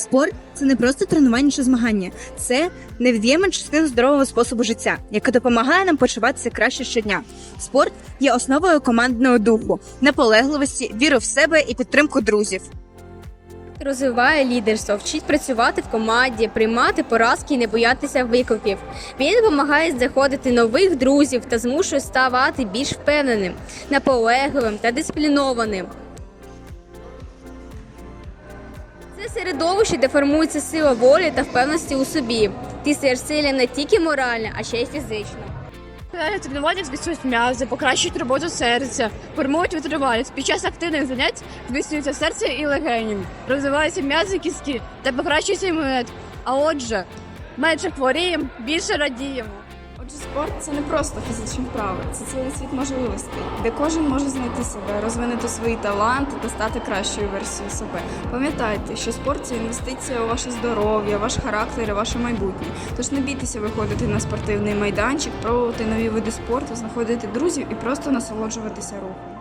Спорт це не просто тренування чи змагання, це невід'ємна частина здорового способу життя, яка допомагає нам почуватися краще щодня. Спорт є основою командного духу, наполегливості, віри в себе і підтримку друзів. Розвиває лідерство, вчить працювати в команді, приймати поразки і не боятися викликів. Він допомагає знаходити нових друзів та змушує ставати більш впевненим, наполегливим та дисциплінованим. Це середовище, де формується сила волі та впевненості у собі. Ти стаєш сильним не тільки морально, а ще й фізично. На тренуваннях зміцнюють м'язи, покращують роботу серця, формують витривалість. Під час активних занять зміцнюється серце і легені, розвиваються м'язи кістки та покращується імунітет. А отже, менше хворіємо, більше радіємо. Спорт це не просто фізичні вправи, це цілий світ можливостей, де кожен може знайти себе, розвинути свої таланти та стати кращою версією себе. Пам'ятайте, що спорт це інвестиція у ваше здоров'я, ваш характер і ваше майбутнє. Тож не бійтеся виходити на спортивний майданчик, пробувати нові види спорту, знаходити друзів і просто насолоджуватися рухом.